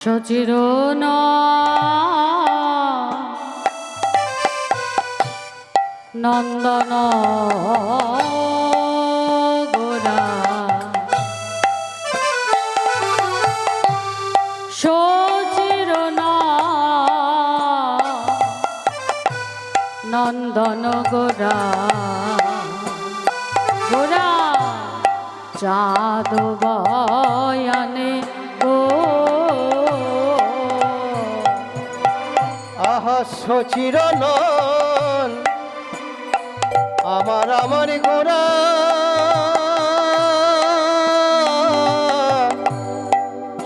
সচির নন্দন গোরা। সচির নন্দন গোরা। গোরা চাঁদ বয়ানে গো আহা আমার আমার গোরা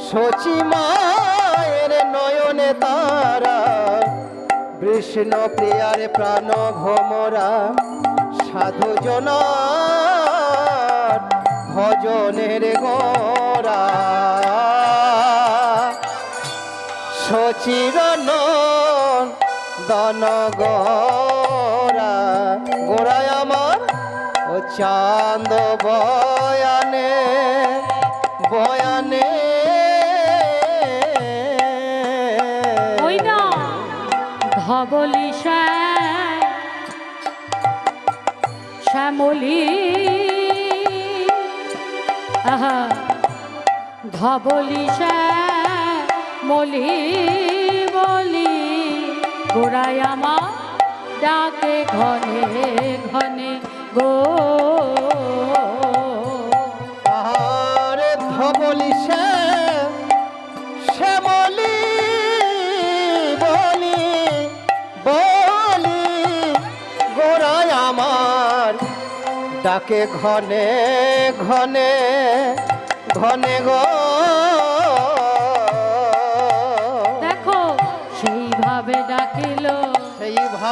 সচি মায়ের নয়নে তারা, কৃষ্ণ প্রিয়ার প্রাণ ভমরা। সাধু জনার ভজনের গোরা সচিরন দন গোরা গোড়ায় আমার ও চাঁদ বয়ানে বয়ানে। ধবলি শ্যাম, শ্যামলি, আহা, ধবলি শ্যামলি, বলি গোড়ায় আমার ডাকে ঘনে ঘনে গো। ধবলি শ্যাম শ্যামলি বলি বলি গোড়ায় ডাকে ঘনে ঘনে ঘনে গো।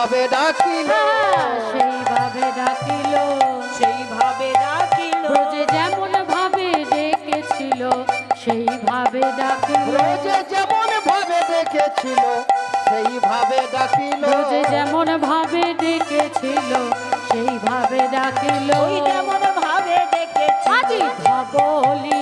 সেইভাবে ডাকিল সেইভাবে ডাকিল সেইভাবে ডাকিল। ব্রজে যেমন ভাবে ডেকেছিল সেইভাবে ডাকিল। যে যেমন ভাবে দেখেছিল সেইভাবে ডাকিল। যে যেমন ভাবে ডেকেছিল সেইভাবে ডাকিল। যেমন ভাবে ডেকেছি আজি ধবলি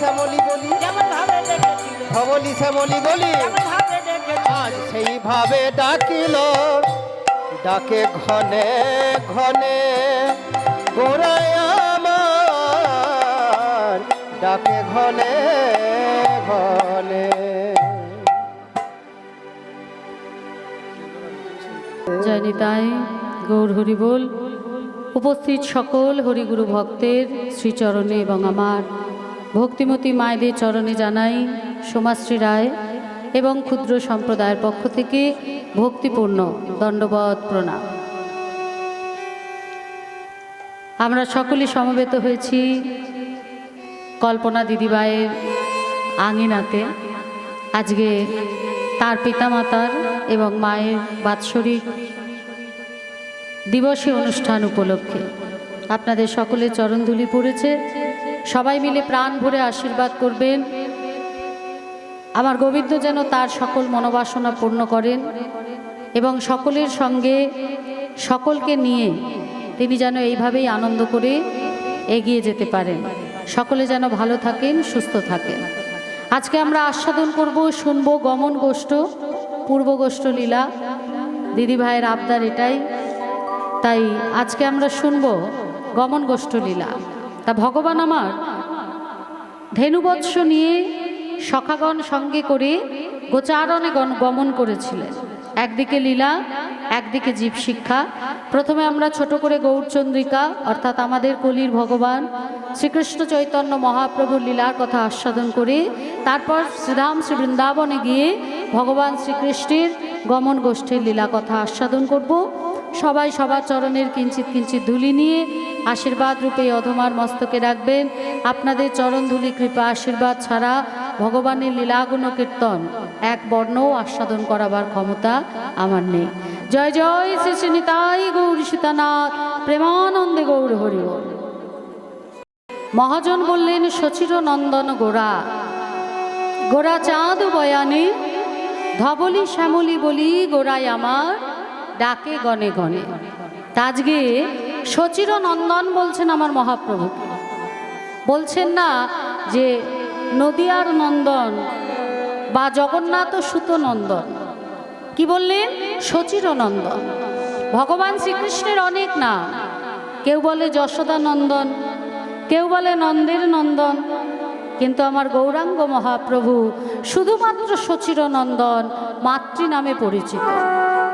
শ্যামলি বলি। যেমন ভাবে ডেকেছিল ধবলি শ্যামলি বলি। আজ সেইভাবে ডাকিল। ডাকে ঘনে ঘনে গোড়ায় আমার। ডাকে ঘনে ঘনে। জয় নিতাই, গৌর হরি বল উপস্থিত সকল হরিগুরু ভক্তের শ্রীচরণে এবং আমার ভক্তিমতী মায়েদের চরণে জানাই সোমাশ্রী রায় এবং ক্ষুদ্র সম্প্রদায়ের পক্ষ থেকে ভক্তিপূর্ণ দণ্ডবধ প্রণাম। আমরা সকলে সমবেত হয়েছি কল্পনা দিদিবাইয়ের আঙিনাতে। আজকে তার পিতামাতার এবং মায়ের বাৎসরিক দিবসী অনুষ্ঠান উপলক্ষে। আপনাদের সকলের চরণধুলি পড়েছে। সবাই মিলে প্রাণ ভরে আশীর্বাদ করবেন। আমার গোবিন্দ যেন তার সকল মনোবাসনা পূর্ণ করেন এবং সকলের সঙ্গে সকলকে নিয়ে তিনি যেন এইভাবেই আনন্দ করে এগিয়ে যেতে পারেন। সকলে যেন ভালো থাকেন, সুস্থ থাকেন। আজকে আমরা আস্বাদন করব, শুনব গমন গোষ্ঠ, পূর্ব গোষ্ঠ লীলা। দিদি ভাইয়ের আবদার এটাই। তাই আজকে আমরা শুনব গমন গোষ্ঠ লীলা। তা ভগবান আমার। ধেনুবৎস নিয়ে সখাগণ সঙ্গে করে গোচারণে গমন করেছিলেন। একদিকে লীলা, একদিকে জীব শিক্ষা। প্রথমে আমরা ছোট করে গৌরচন্দ্রিকা, অর্থাৎ আমাদের কলির ভগবান শ্রীকৃষ্ণ চৈতন্য মহাপ্রভুর লীলার কথা আস্বাদন করে তারপর শ্রীরাম শ্রী বৃন্দাবনে গিয়ে ভগবান শ্রীকৃষ্ণের গমন গোষ্ঠীর লীলা কথা আস্বাদন করব। সবাই সবার চরণের কিঞ্চিত কিঞ্চিত ধুলি নিয়ে আশীর্বাদ রূপে অধমার মস্তকে রাখবেন। আপনাদের চরণ ধুলি কৃপা আশীর্বাদ ছাড়া ভগবানের লীলাগুণ কীর্তন এক বর্ণও আস্বাদন করাবার ক্ষমতা আমার নেই। জয় জয় শ্রী শ্রী নিতাই গৌর সীতানাথ, প্রেমানন্দে গৌর হরি মহাজন বললেন, সচির নন্দন গোড়া গোড়া চাঁদ বয়ানে, ধবলি শ্যামলি বলি গোড়ায় আমার ডাকে গনে গনে। তা আজকে সচির নন্দন বলছেন আমার মহাপ্রভু। বলছেন না যে নদিয়ার নন্দন বা জগন্নাথ সুত নন্দন। কি বললেন? সচির নন্দন। ভগবান শ্রীকৃষ্ণের অনেক নাম। কেউ বলে যশোদা নন্দন, কেউ বলে নন্দের নন্দন। কিন্তু আমার গৌরাঙ্গ মহাপ্রভু শুধুমাত্র সচির নন্দন মাতৃ নামে পরিচিত।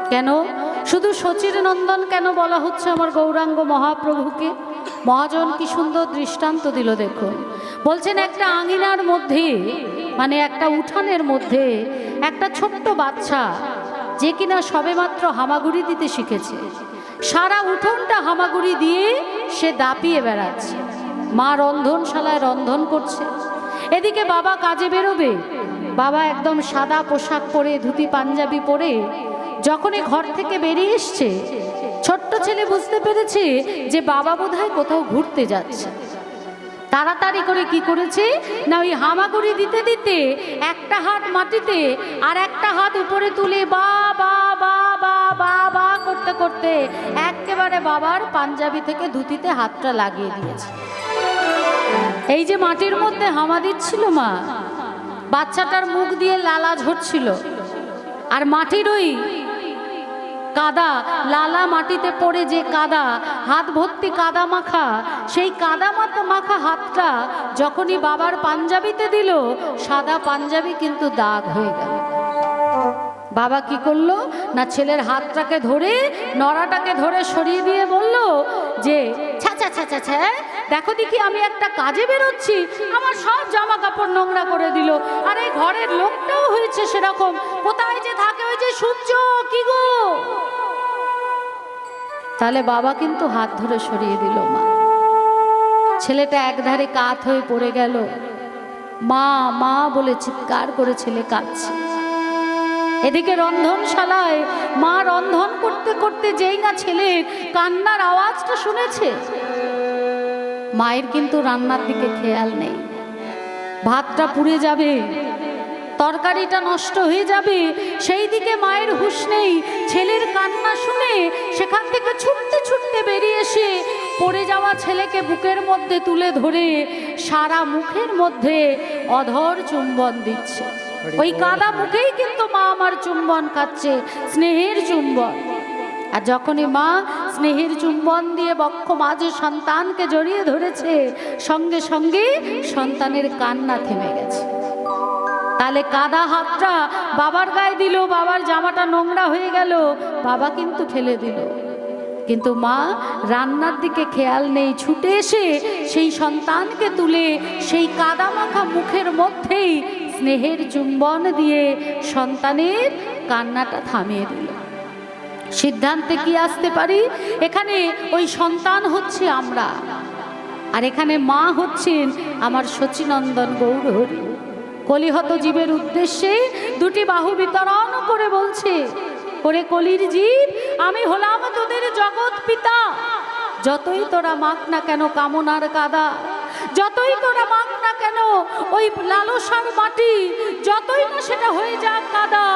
কেন? শুধু সচির নন্দন কেন বলা হচ্ছে আমার গৌরাঙ্গ মহাপ্রভুকে? মহাজন কি সুন্দর দৃষ্টান্ত দিল দেখুন বলছেন একটা আঙিনার মধ্যে মানে একটা উঠানের মধ্যে, একটা ছোট্ট বাচ্চা যে কিনা সবেমাত্র হামাগুড়ি দিতে শিখেছে। সারা উঠোনটা হামাগুড়ি দিয়ে সে দাপিয়ে বেড়াচ্ছে। মা রন্ধনশালায় রন্ধন করছে। এদিকে বাবা কাজে বেরোবে। বাবা একদম সাদা পোশাক পরে, ধুতি পাঞ্জাবি পরে যখনই ঘর থেকে বেরিয়ে এসছে, ছোট্ট ছেলে বুঝতে পেরেছে যে বাবা বোধহয় কোথাও ঘুরতে যাচ্ছে। তাড়াতাড়ি করে কি করেছে? না, ওই হামাগুড়ি দিতে দিতে একটা হাত মাটিতে আর একটা হাত উপরে তুলে বা বা বা বা বা বা করতে করতে একেবারে বাবার পাঞ্জাবি থেকে ধুতিতে হাতটা লাগিয়ে দিয়েছে। এই যে মাটির মধ্যে হামা দিচ্ছিল মা, বাচ্চাটার মুখ দিয়ে লালা ঝরছিল। আর মাটির ওই কাদা, লালা মাটিতে পড়ে যে কাদা, হাত ভর্তি কাদা মাখা, সেই কাদা মাখা হাতটা যখনই বাবার পাঞ্জাবিতে দিল, সাদা পাঞ্জাবি কিন্তু দাগ হয়ে গেল। বাবা কি করল? না ছেলের হাতটাকে ধরে, নড়াটাকে ধরে সরিয়ে দিয়ে বলল যে দেখো দেখি আমি একটা কাজে বেরোচ্ছি। আমার সব জামা কাপড় নোংরা করে দিল। আর এই ঘরের লোকটাও হয়েছে সেরকম। যে থাকে ওই যে কি গো? তাহলে বাবা কিন্তু হাত ধরে সরিয়ে দিল, মা। ছেলেটা একধারে কাত হয়ে পড়ে গেল। মা মা বলে চিৎকার করে ছেলে কাঁদছে। এদিকে রন্ধনশালায় মা রন্ধন করতে করতে যেই না ছেলের কান্নার আওয়াজটা শুনেছে। মায়ের কিন্তু রান্নার দিকে খেয়াল নেই। ভাতটা পুড়ে যাবে। তরকারিটা নষ্ট হয়ে যাবে সেই দিকে মায়ের হুঁশ নেই। ছেলের কান্না শুনে সেখান থেকে ছুটতে ছুটতে বেরিয়ে এসে পড়ে যাওয়া ছেলেকে বুকের মধ্যে তুলে ধরে সারা মুখের মধ্যে অধর চুম্বন দিচ্ছে। ওই কাদা মুখেই কিন্তু মা আমার চুম্বন খাচ্ছে স্নেহের চুম্বন। আর যখনই মা স্নেহের চুম্বন দিয়ে বক্ষ মাঝে সন্তানকে জড়িয়ে ধরেছে সঙ্গে সঙ্গে সন্তানের কান্না থেমে গেছে। তাহলে কাদা হাতটা বাবার গায়ে দিল, বাবার জামাটা নোংরা হয়ে গেল, বাবা কিন্তু ফেলে দিল। কিন্তু মা রান্নার দিকে খেয়াল নেই, ছুটে এসে সেই সন্তানকে তুলে সেই কাদা মাখা মুখের মধ্যেই স্নেহের চুম্বন দিয়ে সন্তানের কান্নাটা থামিয়ে দিল। সিদ্ধান্তে কি আসতে পারি? এখানে ওই সন্তান হচ্ছে আমরা, আর এখানে মা হচ্ছেন আমার শচীনন্দন গৌরহরি। কলিহত জীবের উদ্দেশ্যে দুটি বাহু বিতরণ করে বলছে, ওরে কলির জীব, আমি হলাম তোদের জগৎ পিতা। যতই তোরা মাক না কেন কামনার কাদা, যতই তোরা মাক না কেন ওই লালসার মাটি, যতই না সেটা হয়ে যাক কাদা,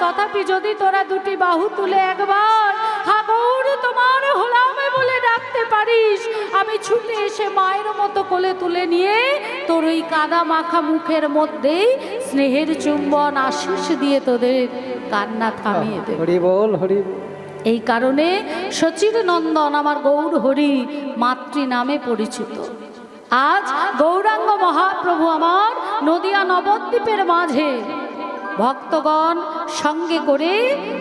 তথাপি যদি তোরা দুটি বাহু তুলে একবার হাগৌর তোমার হলামে বলে ডাকতে পারিস। আমি ছুটে এসে মায়ের মতো কোলে তুলে নিয়ে তোর ওই কাদা মাখা মুখের মধ্যেই স্নেহের চুম্বন আশিস দিয়ে তোদের কান্না থামিয়ে দেব। হরি বল হরি। এই কারণে সচির নন্দন আমার গৌর হরি মাতৃ নামে পরিচিত। আজ গৌরাঙ্গ মহাপ্রভু আমার নদিয়া নবদ্বীপের মাঝে ভক্তগণ সঙ্গে করে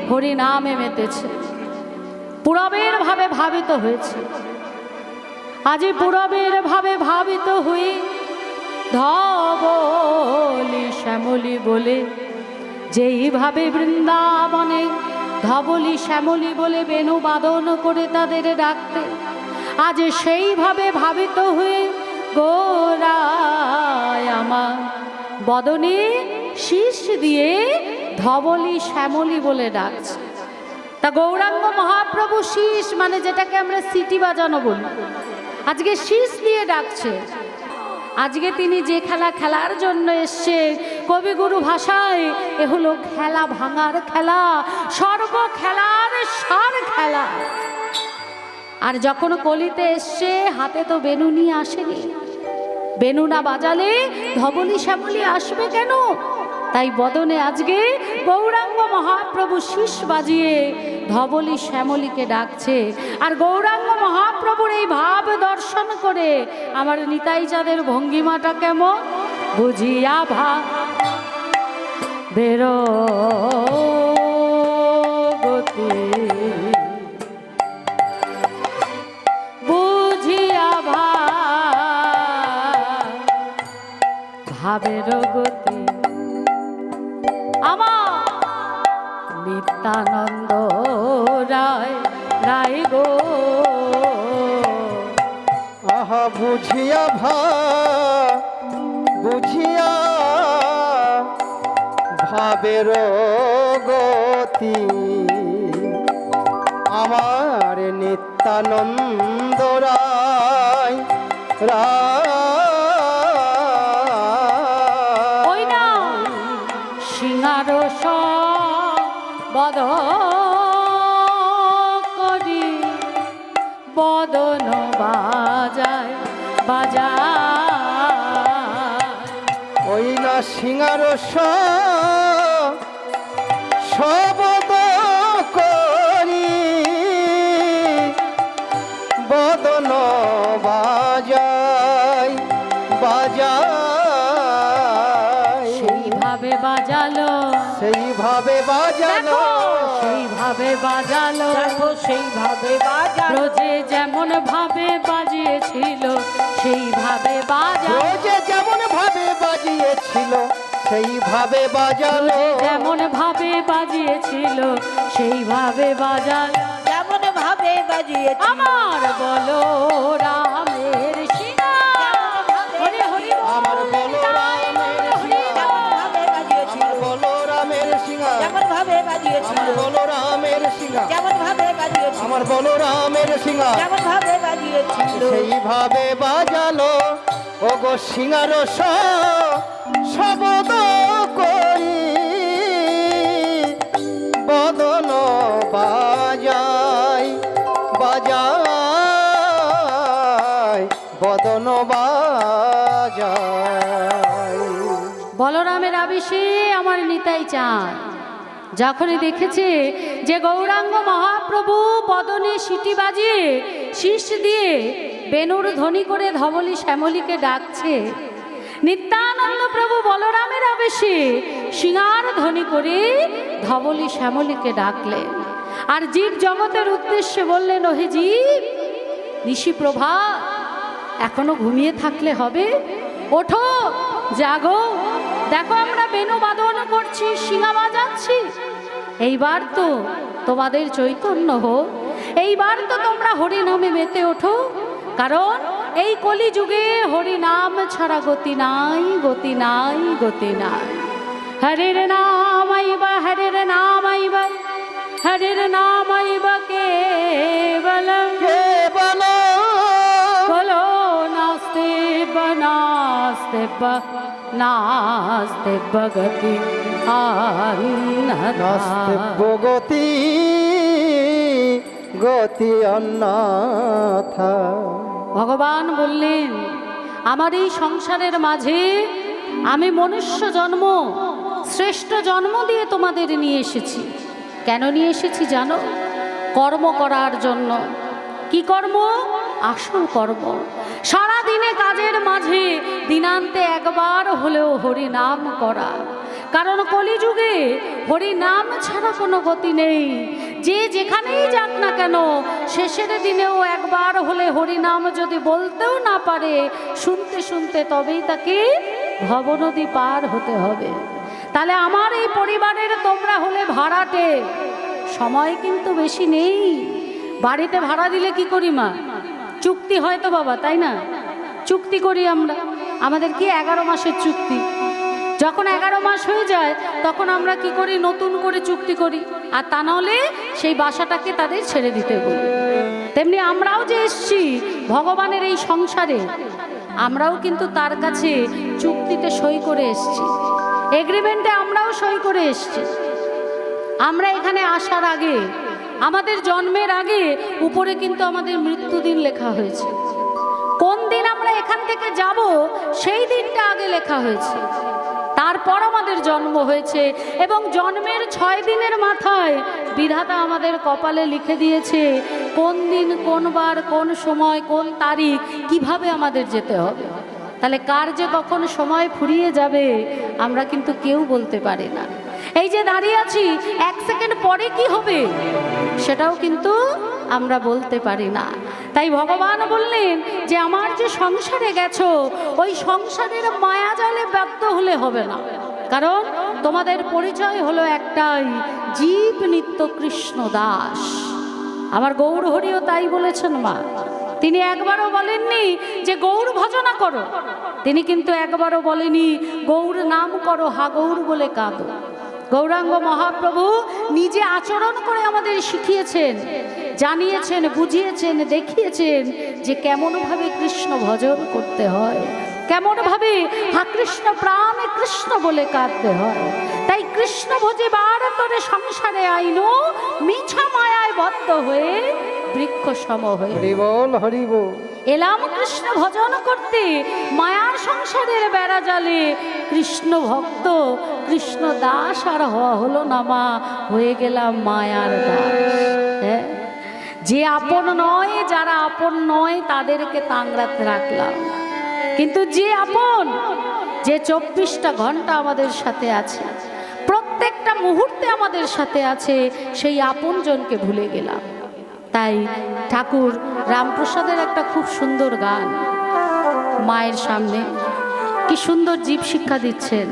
হরি নামে মেতেছে। পুরবের ভাবে ভাবিত হয়েছে। আজি পুরবের ভাবে ভাবিত হয়ে ধবলি শ্যামলি বলে, যেইভাবে বৃন্দাবনে ধবলি শ্যামলি বলে বেণু বাদন করে তাদের ডাকতে, আজ সেইভাবে ভাবিত হয়ে গোরায় আমার বদনে শীষ দিয়ে ধবলি শ্যামলি বলে ডাকছে। তা গৌরাঙ্গ মহাপ্রভু শীষ মানে যেটাকে আমরা সিটি বাজানো বলি। আজকে শীষ দিয়ে ডাকছে। আজকে তিনি যে খেলা খেলার জন্য এসছে, কবিগুরু ভাষায়, এ হলো খেলা ভাঙার খেলা, সর্ব খেলার সার খেলা। আর যখন কলিতে এসছে, হাতে তো বেনু নিয়ে আসেনি। বেনু না বাজালে ধবলি শ্যামলি আসবে কেন? তাই বদনে আজকে গৌরাঙ্গ মহাপ্রভু শীষ বাজিয়ে ধবলি শ্যামলীকে ডাকছে। আর গৌরাঙ্গ মহাপ্রভুর এই ভাব দর্শন করে আমার নিতাই চাঁদের ভঙ্গিমাটা কেমন? বুঝিয়া ভা। বেরো গতি। বুঝিয়া ভা। ভাবের গতি। নিত্যানন্দ রায় রায় গো। আহা বুঝিয়া ভা বুঝিয়া ভাবের গতি। আমার নিত্যানন্দ রায় ওই সিঙ্গার সেইভাবে বাজালো। যেমন ভাবে বাজিয়েছিল সেইভাবে বাজালো। যেমন ভাবে বাজিয়েছি আমার বলো রামের সিনা হরি হরি বল। আমার বলো রামের সিংহা ভাবে বাজিয়েছিল আমার বলো রামের সিংহা যেমন ভাবে বাজিয়েছিল। আমার বলো রামের সিংহা যেমন ভাবে বাজিয়েছিল। আমার বলো রামের সিংহা যেমন ভাবে বাজিয়েছিল। সেইভাবে বাজালো। ও গো সিঙ্গার শবদ চান। যখনই দেখেছে যে গৌরাঙ্গ মহাপ্রভু বদনে সিটি বাজিয়ে শীষ দিয়ে বেনুর ধ্বনি করে ধবলি শ্যামলীকে ডাকছে, নিত্যানন্দ প্রভু বলরামের আবেশে সিঙ্গার ধ্বনি করে ধবলি শ্যামলীকে ডাকলেন। আর জীব জগতের উদ্দেশ্যে বললেন, ওহে জীব নিশিপ্রভা এখনও ঘুমিয়ে থাকলে হবে? ওঠো, জাগো দেখো আমরা বেনু বাদন করছি শিঙা বাজাচ্ছি। এইবার তো তোমাদের চৈতন্য হোক এইবার তো তোমরা হরিনামে মেতে ওঠো। কারণ এই কলিযুগে হরিনাম ছাড়া গতি নাই গতি নাই গতি নাই। হরের নাম আইবা হরের নাম আইবা হরের নাম আইবা কে বলো বলো নাস্তে নাস্তে নাস্তে গতি নাস্তে গতি গতি অন্যথা ভগবান বললেন আমার এই সংসারের মাঝে আমি মনুষ্য জন্ম শ্রেষ্ঠ জন্ম দিয়ে তোমাদের নিয়ে এসেছি। কেন নিয়ে এসেছি জানো? কর্ম করার জন্য। কি কর্ম? আসল কর্ম। সারা দিনে কাজের মাঝে দিনান্তে একবার হলেও হরি নাম করা। কারণ কলিযুগে হরি নাম ছাড়া কোনো গতি নেই। যে যেখানেই যাক না কেন, শেষের দিনেও একবার হলে হরি নাম যদি বলতেও না পারে, শুনতে শুনতে তবেই তাকে ভবনদী পার হতে হবে। তাহলে আমার এই পরিবারের তোমরা হলে ভাড়াটে। সময় কিন্তু বেশি নেই। বাড়িতে ভাড়া দিলে কি করি মা? চুক্তি হয় তো বাবা, তাই না? চুক্তি করি আমরা। আমাদের কি এগারো মাসের চুক্তি? যখন এগারো মাস হয়ে যায়, তখন আমরা কি করি? নতুন করে চুক্তি করি। আর তা নাহলে সেই বাসাটাকে তাদের ছেড়ে দিতে বলি। তেমনি আমরাও যে এসছি ভগবানের এই সংসারে, আমরাও কিন্তু তার কাছে চুক্তিতে সই করে এসছি। এগ্রিমেন্টে আমরাও সই করে এসছি। আমরা এখানে আসার আগে আমাদের জন্মের আগে উপরে কিন্তু আমাদের মৃত্যুদিন লেখা হয়েছে। কোন দিন আমরা এখান থেকে যাব, সেই দিনটা আগে লেখা হয়েছে। তারপর আমাদের জন্ম হয়েছে এবং জন্মের ছয় দিনের মাথায় বিধাতা আমাদের কপালে লিখে দিয়েছে, কোন দিন, কোন বার, কোন সময়, কোন তারিখ, কীভাবে আমাদের যেতে হবে। তাহলে কার যে কখন সময় ফুরিয়ে যাবে, আমরা কিন্তু কেউ বলতে পারি না। এই যে দাঁড়িয়ে আছি, এক সেকেন্ড পরে কি হবে? সেটাও কিন্তু আমরা বলতে পারি না। তাই ভগবান বললেন যে, আমার যে সংসারে গেছো, ওই সংসারের মায়াজালে ব্যর্থ হলে হবে না। কারণ তোমাদের পরিচয় হলো একটাই, জীব নিত্য কৃষ্ণ দাস। আমার গৌর হরিও তাই বলেছেন মা। তিনি একবারও বলেননি যে, গৌর ভজনা করো। তিনি কিন্তু একবারও বলেনি, গৌর নাম করো হা গৌর বলে কাঁদো। গৌরাঙ্গ মহাপ্রভু নিজে আচরণ করে আমাদের শিখিয়েছেন জানিয়েছেন বুঝিয়েছেন দেখিয়েছেন যে কেমনভাবে কৃষ্ণ ভজন করতে হয় কেমনভাবে হা কৃষ্ণ প্রাণে কৃষ্ণ বলে কাঁদতে হয়। তাই কৃষ্ণ ভোজে বার তোরে সংসারে আইনো মিছা মায়ায় বদ্ধ হয়ে বৃক্ষ সম হয়ে। এলাম কৃষ্ণ ভজন করতে মায়ার সংসারের বেড়া জালে কৃষ্ণ ভক্ত, কৃষ্ণ দাস আর হওয়া হলো না মা, হয়ে গেলাম মায়ার দাস। হ্যাঁ? যে আপন নয়, যারা আপন নয়, তাদেরকে তাংরাতে রাখলাম। কিন্তু যে আপন, যে চব্বিশটা ঘণ্টা আমাদের সাথে আছে, প্রত্যেকটা মুহূর্তে আমাদের সাথে আছে, সেই আপনজনকে ভুলে গেলাম। তাই ঠাকুর রামপ্রসাদের একটা খুব সুন্দর গান, মায়ের সামনে কি সুন্দর জীব শিক্ষা দিচ্ছেন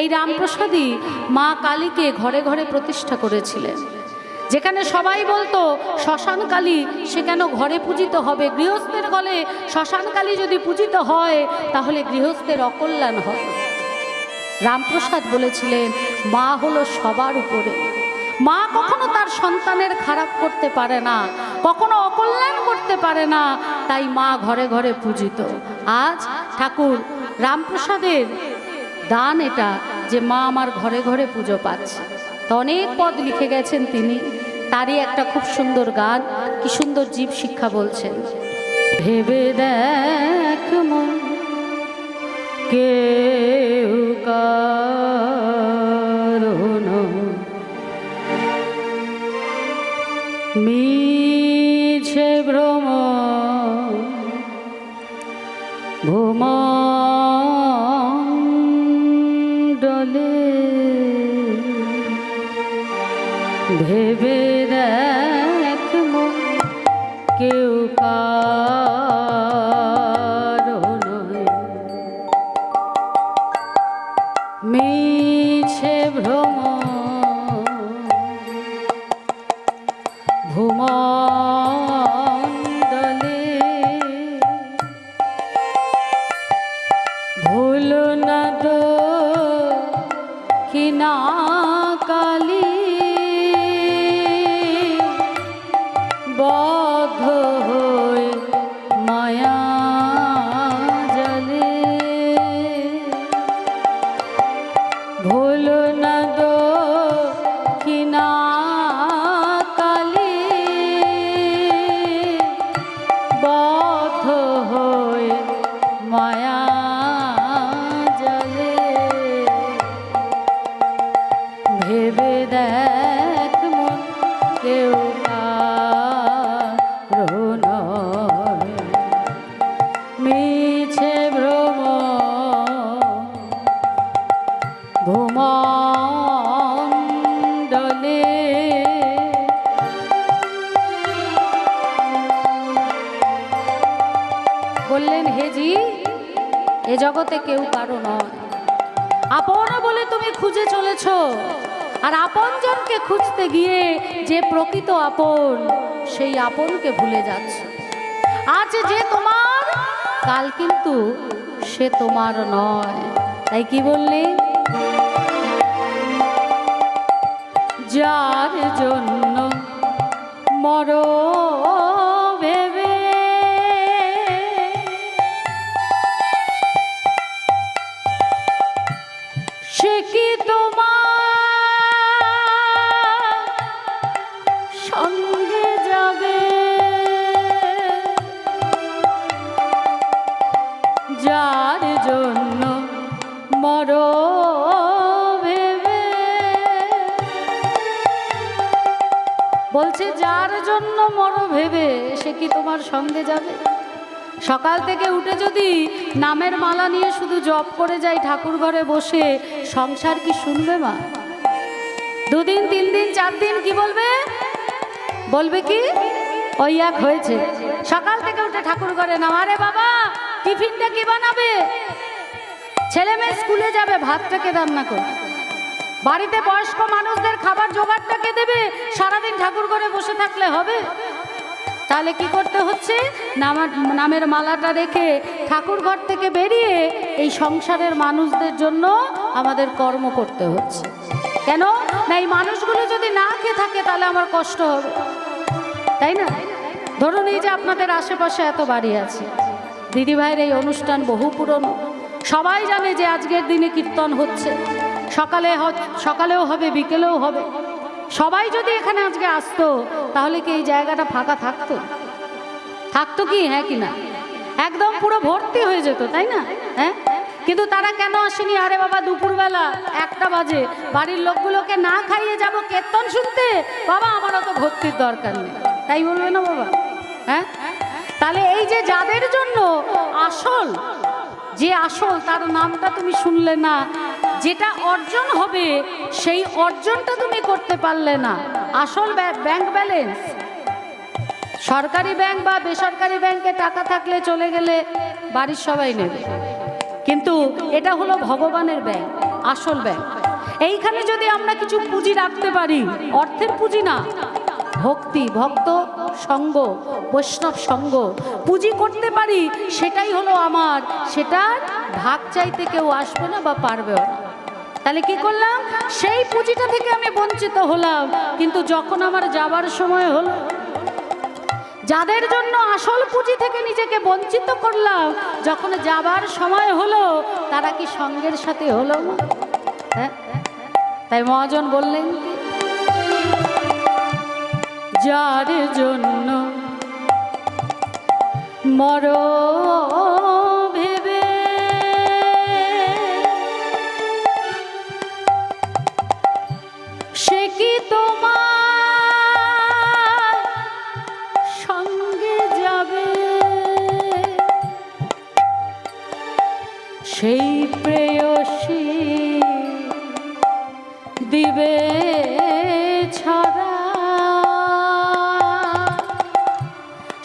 এই রামপ্রসাদই মা কালীকে ঘরে ঘরে প্রতিষ্ঠা করেছিলেন। যেখানে সবাই বলতো, শ্মশান কালী, সে কেন ঘরে পূজিত হবে? গৃহস্থের গলে শ্মশান কালী যদি পূজিত হয়, তাহলে গৃহস্থের অকল্যাণ হবে। রামপ্রসাদ বলেছিলেন, মা হলো সবার উপরে। মা কখনো তার সন্তানের খারাপ করতে পারে না, কখনো অকল্যাণ করতে পারে না, তাই মা ঘরে ঘরে পূজিত। আজ ঠাকুর রামপ্রসাদের দান এটা যে মা আমার ঘরে ঘরে পুজো পাচ্ছে। তো অনেক পদ লিখে গেছেন তিনি। তারই একটা খুব সুন্দর গান, কি সুন্দর জীব শিক্ষা বলছেন। ভেবে দেখ মন, কেউ মিছে ভ্রম ভেবে দেখ কেউ কারণ আপনজনকে খুঁজতে গিয়ে যে প্রকৃত আপন, সেই আপনকে ভুলে যাচ্ছ। আজ যে তোমার, কাল কিন্তু সে তোমার নয়। তাই কি বললে? যার জন্য মর কি তোমার সঙ্গে যাবে? সকাল থেকে উঠে যদি নামের মালা নিয়ে শুধু জপ করে যাই ঠাকুর ঘরে বসে, সংসার কি শুনবে মা? দুদিন, তিন দিন, চার দিন কি বলবে? বলবে কি? ওই এক হয়েছে। সকাল থেকে উঠে ঠাকুর ঘরে নাম। আরে বাবা, টিফিনটা কি বানাবে? ছেলে মেয়ে স্কুলে যাবে, ভাতটাকে রান্না করে বাড়িতে বয়স্ক মানুষদের খাবার জোগাড়টা কে দেবে? সারাদিন ঠাকুর ঘরে বসে থাকলে হবে। তাহলে কি করতে হচ্ছে? নামার, নামের মালাটা রেখে ঠাকুর ঘর থেকে বেরিয়ে এই সংসারের মানুষদের জন্য আমাদের কর্ম করতে হচ্ছে। কেন? না, এই মানুষগুলো যদি না খেয়ে থাকে, তাহলে আমার কষ্ট হবে। তাই না? ধরুন এই যে আপনাদের আশেপাশে এত বাড়ি আছে। দিদিভাইয়ের এই অনুষ্ঠান বহু পুরনো। সবাই জানে যে আজকের দিনে কীর্তন হচ্ছে। সকালে সকালেও হবে, বিকেলেও হবে। সবাই যদি এখানে আজকে আসতো, তাহলে কি এই জায়গাটা ফাঁকা থাকতো? থাকতো কি হ্যাঁ কি না? একদম পুরো ভর্তি হয়ে যেত, তাই না? হ্যাঁ? কিন্তু তারা কেন আসেনি? আরে বাবা, দুপুরবেলা একটা বাজে। বাড়ির লোকগুলোকে না খাইয়ে যাব কীর্তন শুনতে? বাবা আমার অত ভর্তির দরকার নেই। তাই বলবে না বাবা? হ্যাঁ? তাহলে এই যে যাদের জন্য আসল, যে আসল, তার নামটা তুমি শুনলে না যেটা অর্জন হবে, সেই অর্জনটা তুমি করতে পারলে না। আসল ব্যাংক ব্যালেন্স। সরকারি ব্যাংক বা বেসরকারি ব্যাংকে টাকা থাকলে চলে গেলে বাড়ির সবাই নেবে। কিন্তু এটা হলো ভগবানের ব্যাংক, আসল ব্যাংক। এইখানে যদি আমরা কিছু পুঁজি রাখতে পারি, অর্থের পুঁজি না। ভক্তি, ভক্ত, সঙ্গ, বৈষ্ণব সঙ্গ। পুঁজি করতে পারি, সেটাই হলো আমার। সেটার ভাগ চাইতে কেউ আসবে না বা পারবেও না। তাহলে কি করলাম? সেই পুঁজিটা থেকে আমি বঞ্চিত হলাম। কিন্তু যখন আমার যাবার সময় হলো, যাদের জন্য আসল পুঁজি থেকে নিজেকে বঞ্চিত করলাম, যখন যাবার সময় হলো, তারা কি সঙ্গের সাথে হলো? হ্যাঁ? তাই মহাজন বললেন যার জন্য মর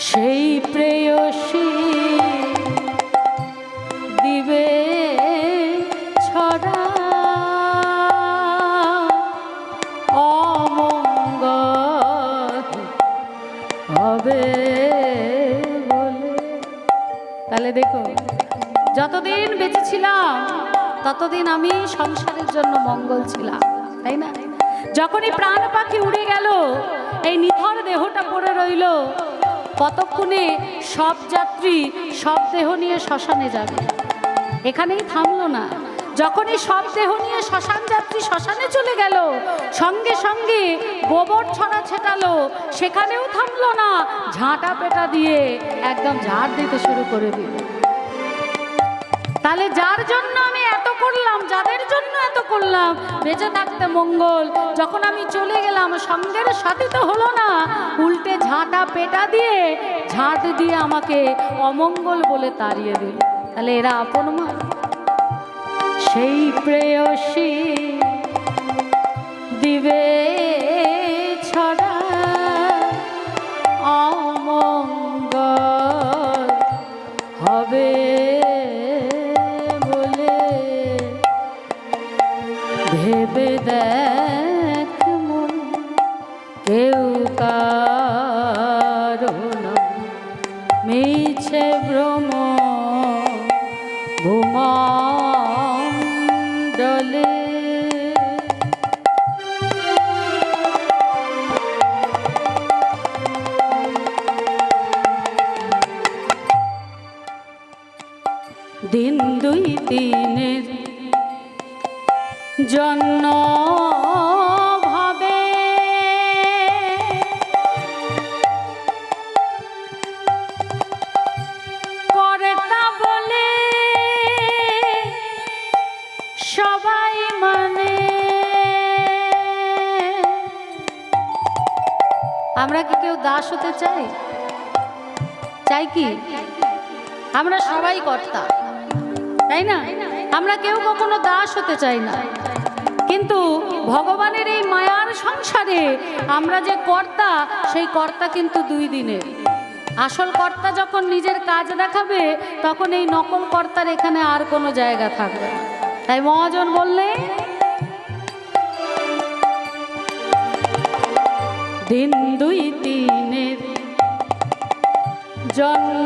সেই প্রেয়সী দিবে ছড়া। অমঙ্গল হবে বলে। তাহলে দেখো যতদিন বেঁচে ছিলাম, ততদিন আমি সংসারের জন্য মঙ্গল ছিলাম, তাই না? যখনই প্রাণ পাখি উড়ে গেল, এই নিথর দেহটা পড়ে রইল কতক্ষণে সব যাত্রী সব দেহ নিয়ে শ্মশানে যাবে। এখানেই থামলো না। যখনই সব দেহ নিয়ে শ্মশান যাত্রী শ্মশানে চলে গেল, সঙ্গে সঙ্গে গোবর ছড়া ছেটালো, সেখানেও থামলো না। ঝাঁটা পেটা দিয়ে একদম ঝাড় দিতে শুরু করে দিল। তাহলে যার জন্য করলাম, বেঁচে থাকতে মঙ্গল। যখন আমি চলে গেলাম, সঙ্গের সাথে তো হলো না। উল্টে ঝাঁটা পেটা দিয়ে, ঝাঁট দিয়ে আমাকে অমঙ্গল বলে তাড়িয়ে দিল। তাহলে এরা আপন মা। সেই প্রেয়সী দিবে ছড়া অমঙ্গল হবে দুই তিনের জন্য ভাবে। কর্তা বলে সবাই মানে। আমরা কি কেউ দাস হতে চাই? তাই কি? আমরা সবাই কর্তা। তাই না? আমরা কেউ কখনো দাস হতে চাই না। কিন্তু ভগবানের এই মায়ার সংসারে আমরা যে কর্তা, সেই কর্তা কিন্তু দুই দিনের আসল কর্তা যখন নিজের কাজ দেখাবে, তখন এই নকল কর্তার এখানে আর কোনো জায়গা থাকবে। তাই মহাজন বললে, দিন দুই তিনের জন্য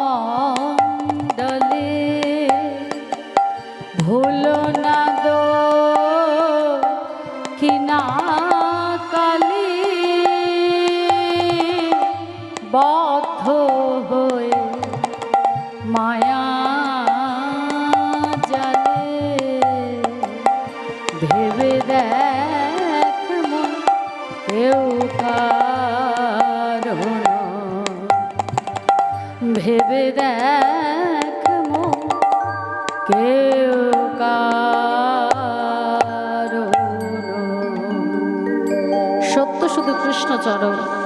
ভেবে কেউ সত্য শুধু কৃষ্ণচরণ।